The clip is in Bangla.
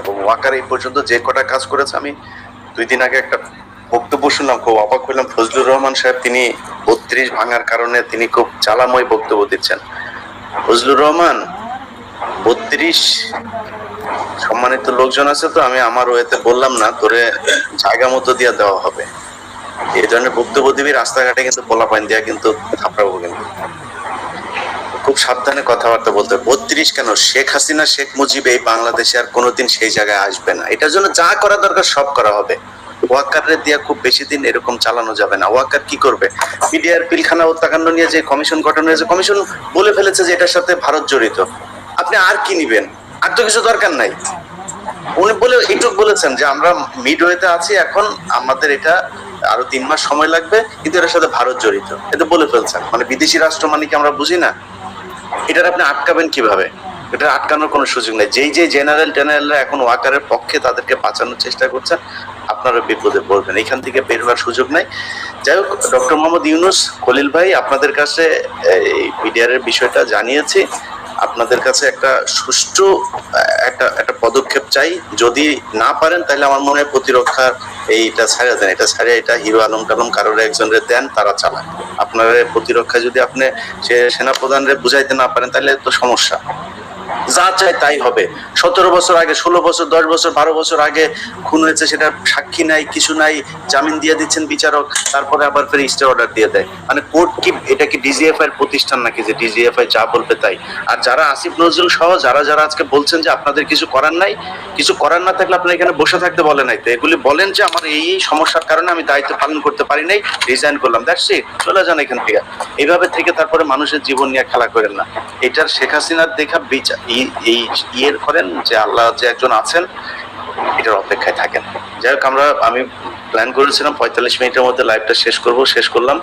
এবং ওয়াকার এই পর্যন্ত যে কটা কাজ করেছে, আমি দুই দিন আগে একটা বক্তব্য শুনলাম, খুব অবাক হইলাম। ফজলুর রহমান সাহেব তিনি বত্রিশ ভাঙার কারণে তিনি খুব জ্বালাময় বক্তব্য দিচ্ছেন। ফজলুর রহমান, বত্রিশ সম্মানিত লোকজন আছে তো, আমি আমার ওয়েতে বললাম না, তোরে জায়গা মতো দিয়ে দেওয়া হবে। এই ধরনের বক্তব্য দিবি, রাস্তাঘাটে কিন্তু পোলা পাইন দিয়া কিন্তু থাপড়াবো কিন্তু। সাবধানে কথাবার্তা বলতে। বত্রিশ কেন? শেখ হাসিনা, শেখ মুজিব এই বাংলাদেশে আর কোনোদিন সেই জায়গায় আসবে না। এটার জন্য যা করা দরকার সব করা হবে। ওয়াকারে দিয়া খুব বেশি দিন এরকম চালানো যাবে না। ওয়াকার কি করবে? পিডিআর, পিলখানা হত্যাকাণ্ড নিয়ে যে কমিশন গঠন হয়েছে, কমিশন বলে ফেলেছে যে এটার সাথে ভারত জড়িত। আপনি আর কি নিবেন? আর তো কিছু দরকার নাই। উনি বলে এইটুক বলেছেন যে আমরা মিড ওয়েতে আছি, এখন আমাদের এটা আরও তিন মাস সময় লাগবে, কিন্তু এটার সাথে ভারত জড়িত। এটা বলে ফেলছেন। মানে বিদেশি রাষ্ট্র মানে কি আমরা বুঝি না। এটার আপনি আটকাবেন কীভাবে? এটা আটকানোর কোনো সুযোগ নেই। যেই যে জেনারেল টেনারেলরা এখন ওয়াকারের পক্ষে তাদেরকে বাঁচানোর চেষ্টা করছেন আপনারা বিপদে পড়বেন। এখান থেকে বের হওয়ার সুযোগ নাই। যাই হোক ডক্টর মোহাম্মদ ইউনুস, খলিল ভাই, আপনাদের কাছে এই মিডিয়ারের বিষয়টা জানিয়েছি। আপনাদের কাছে একটা সুষ্ঠু একটা একটা পদক্ষেপ চাই। যদি না পারেন, তাহলে আমার মনে হয় প্রতিরক্ষার এইটা ছাড়িয়ে দেন। এটা ছাড়িয়ে এটা হিরো আলম টালম কারোর একজনের দেন, তারা চালায় আপনার প্রতিরক্ষা যদি আপনি সে সেনাপ্রধানরে বুঝাইতে না পারেন, তাহলে তো সমস্যা। যা চাই তাই হবে। সতেরো বছর আগে, ষোলো বছর, দশ বছর, বারো বছর আগে খুন হয়েছে সেটা সাক্ষী নাই, কিছু নাই, জামিন দিয়ে দিচ্ছেন বিচারক, তারপরে আবার ফের স্টে অর্ডার দিয়ে দেয়। মানে কোর্ট কি, এটা কি ডিজিএফআই প্রতিষ্ঠান নাকি যে ডিজিএফআই যা বলবে তাই? আর যারা আসিফ নজরুল সহ, যারা যারা আজকে বলছেন যে আপনাদের কিছু করার নাই, কিছু করার না থাকলে আপনারা এখানে বসে থাকতে বলে নাই। তো এগুলি বলেন যে আমার এই সমস্যার কারণে আমি দায়িত্ব পালন করতে পারি নাই রিজাইন করলাম। ইট চলে যান এখান থেকে। এইভাবে থেকে তারপরে মানুষের জীবন নিয়ে খেলা করেন না। এটার শেখ হাসিনার দেখা বিচার এই- ইয়ে করেন যে আল্লাহ যে একজন আছেন, এটার অপেক্ষায় থাকেন। যাই হোক, আমরা, আমি প্ল্যান করেছিলাম পঁয়তাল্লিশ মিনিটের মধ্যে লাইভটা শেষ করব, শেষ করলাম।